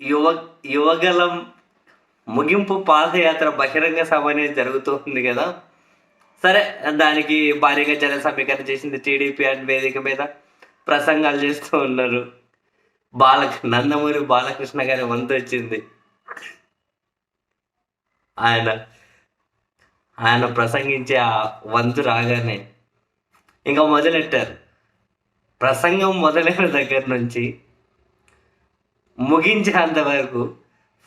యువ యువగలం ముగింపు పాదయాత్ర బహిరంగ సభ అనేది జరుగుతుంది కదా? సరే దానికి భారీగా జన సమీకరణ చేసింది టీడీపీ అండ్ వేదిక మీద ప్రసంగాలు చేస్తూ ఉన్నారు. బాల నందమూరి బాలకృష్ణ గారి వంతు వచ్చింది. ఆయన ఆయన ప్రసంగించే ఆ వంతు రాగానే ఇంకా మొదలెట్టారు? ప్రసంగం మొదలైన దగ్గర నుంచి ముగించేంత వరకు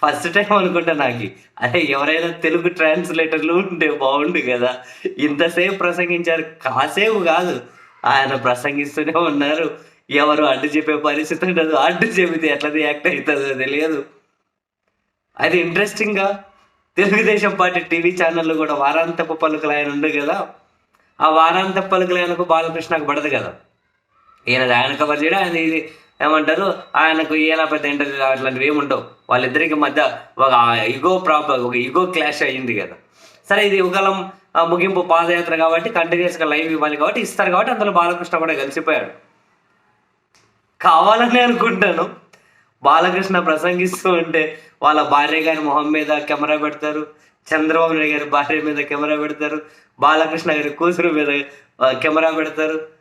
ఫస్ట్ టైం అనుకుంటా నాకు. అరే ఎవరైనా తెలుగు ట్రాన్స్లేటర్లు ఉంటే బాగుండు కదా. ఇంతసేపు ప్రసంగించారు. కాసేపు కాదు. ఆయన ప్రసంగిస్తూనే ఉన్నారు. ఎవరు అడ్డు చెప్పే పరిస్థితి ఉండదు. అడ్డు చెబితే ఎట్లా రియాక్ట్ అవుతుందో తెలియదు. అది ఇంట్రెస్టింగ్గా తెలుగుదేశం పార్టీ టీవీ ఛానళ్ళు కూడా వారాంతపు పలుకులు ఆయన ఉండు కదా. ఆ వారాంతపు పలుకులు ఆయనకు బాలకృష్ణకు పడదు కదా. ఈయన ఆయన కవర్ చేయడం ఆయన ఇది ఏమంటారు? ఆయనకు ఈయన పెద్ద ఇంటర్వ్యూ అట్లాంటివి ఏమి ఉండవు. వాళ్ళిద్దరికి మధ్య ఒక ఇగో ప్రాబ్లం ఒక ఇగో క్లాష్ అయ్యింది కదా. సరే ఇది యుగలం ముగింపు పాదయాత్ర కాబట్టి కంటిన్యూస్గా లైవ్ ఇవ్వాలి కాబట్టి ఇస్తారు కాబట్టి అందులో బాలకృష్ణ కూడా కలిసిపోయాడు. కావాలని అనుకుంటాను. బాలకృష్ణ ప్రసంగిస్తూ ఉంటే వాళ్ళ భార్య గారి మొహం మీద కెమెరా పెడతారు. చంద్రబాబు నాయుడు గారి భార్య మీద కెమెరా పెడతారు. బాలకృష్ణ గారి కూతురు మీద కెమెరా పెడతారు.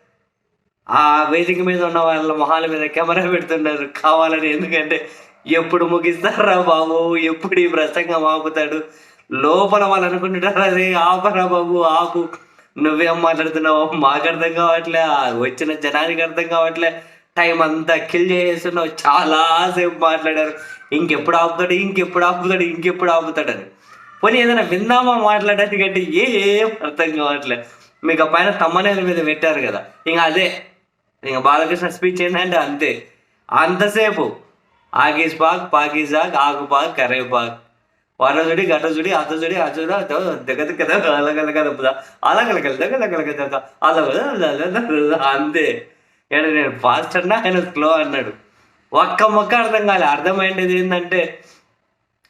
ఆ వేదిక మీద ఉన్న వాళ్ళ మొహాల మీద కెమెరా పెడుతున్నారు కావాలని ఎందుకంటే ఎప్పుడు ముగిస్తారా బాబు? ఎప్పుడు ఈ ప్రసంగం ఆపుతాడు? లోపల వాళ్ళు అనుకుంటున్నారు? అదే ఆపరా బాబు ఆపు. నువ్వేం మాట్లాడుతున్నావు మాకు అర్థం కావట్లే వచ్చిన జనానికి అర్థం కావట్లే. టైం అంతా కిల్ చేస్తున్నావు చాలా సేపు మాట్లాడారు. ఇంకెప్పుడు ఆపుతాడు? ఇంకెప్పుడు ఆపుతాడు? ఇంకెప్పుడు ఆపుతాడని పోనీ ఏదైనా విందామా మాట్లాడడానికి అంటే ఏం అర్థం కావట్లే. మీకు ఆ పైన తమ్మనేల మీద పెట్టారు కదా. ఇంకా అదే ఇంకా బాలకృష్ణ స్పీచ్ ఏంటంటే అంతే అంతసేపు ఆగీస్ పాక్ పాకిజాక్ ఆకు పాక్ కరేపాక్ వరజుడి గటజుడి అతజుడి అజుడ దగ్గర కదా అలగల కదా అలగల కదా అలగల అంతే ఏడు నేను ఫాస్ట్ అన్నా ఆయన స్లో అన్నాడు ఒక్క మొక్క అర్థం కాలే అర్థమైంది ఏంటంటే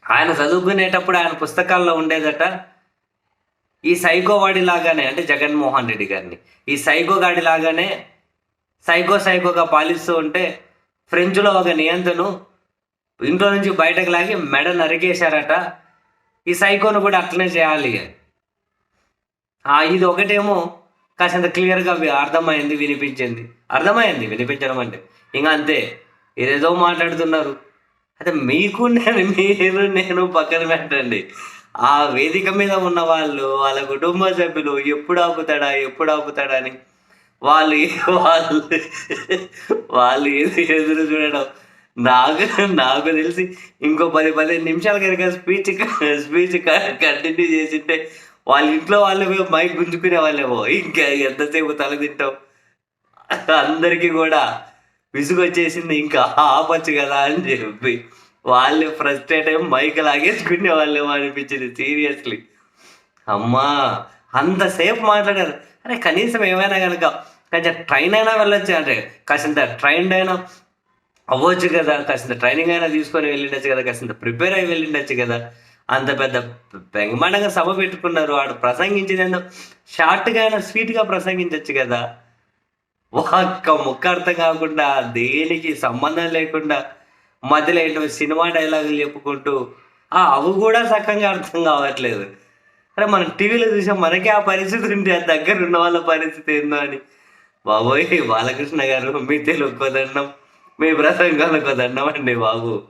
ఆయన చదువుకునేటప్పుడు ఆయన పుస్తకాల్లో ఉండేదట ఈ సైకో వాడి లాగానే అంటే జగన్మోహన్ రెడ్డి గారిని ఈ సైకోగాడి లాగానే సైకో సైకోగా పాలిస్తూ ఉంటే ఫ్రెంచ్లో ఒక నియంతను ఇంట్లో నుంచి బయటకు లాగి మెడ నరికేశారట. ఈ సైకోను కూడా అట్లనే చేయాలి. ఇది ఒకటేమో కాసింత క్లియర్గా అర్థమైంది వినిపించింది. అర్థమైంది వినిపించడం అంటే. ఇంకా అంతే. ఏదేదో మాట్లాడుతున్నారు. అయితే మీకు నేను మీరు నేను పక్కన పెట్టండి. ఆ వేదిక మీద ఉన్న వాళ్ళు వాళ్ళ కుటుంబ సభ్యులు ఎప్పుడు ఆపుతాడా ఎప్పుడు ఆపుతాడా అని వాళ్ళు వాళ్ళు వాళ్ళు ఏది ఎదురు చూడడం? నాకు నాకు తెలిసి ఇంకో పది పదిహేను నిమిషాలు కనుక స్పీచ్ స్పీచ్ కంటిన్యూ చేసింటే వాళ్ళ ఇంట్లో వాళ్ళు మైక్ గుంజుకునే వాళ్ళేమో ఇంకా ఎంతసేపు తల తింటాం? అందరికీ కూడా విసుగు వచ్చేసింది ఇంకా ఆపచ్చు కదా అని చెప్పి వాళ్ళు ఫ్రస్ట్రేట్ అయ్యి మైక్ లాగేసుకునే వాళ్ళేమో అనిపించింది సీరియస్లీ అమ్మా అంతసేపు మాట్లాడారు. అరే కనీసం ఏమైనా కనుక కొంచెం ట్రైన్ అయినా వెళ్ళొచ్చు అంటే కాసింత ట్రైన్ అయినా అవ్వచ్చు కదా కాసింత ట్రైనింగ్ అయినా తీసుకొని వెళ్ళిండొచ్చు కదా కాసింత ప్రిపేర్ అయి వెళ్ళిండొచ్చు కదా. అంత పెద్ద బెంగమానంగా సభ పెట్టుకున్నారు. వాడు ప్రసంగించింది ఏందో షార్ట్గా అయినా స్వీట్గా ప్రసంగించవచ్చు కదా. ఒక్క ముక్క అర్థం కాకుండా దేనికి సంబంధం లేకుండా మధ్యలో ఏంటో సినిమా డైలాగులు చెప్పుకుంటూ ఆ అవి కూడా సక్కంగా అర్థం కావట్లేదు. అరే మనం టీవీలో చూసాం మనకే ఆ పరిస్థితి ఉంటే ఆ దగ్గర ఉన్న వాళ్ళ పరిస్థితి ఏందో అని. బాబోయ్ బాలకృష్ణ గారు మీ తెలుగు దండం మీ ప్రసంగాలకు దండం అండి బాబు.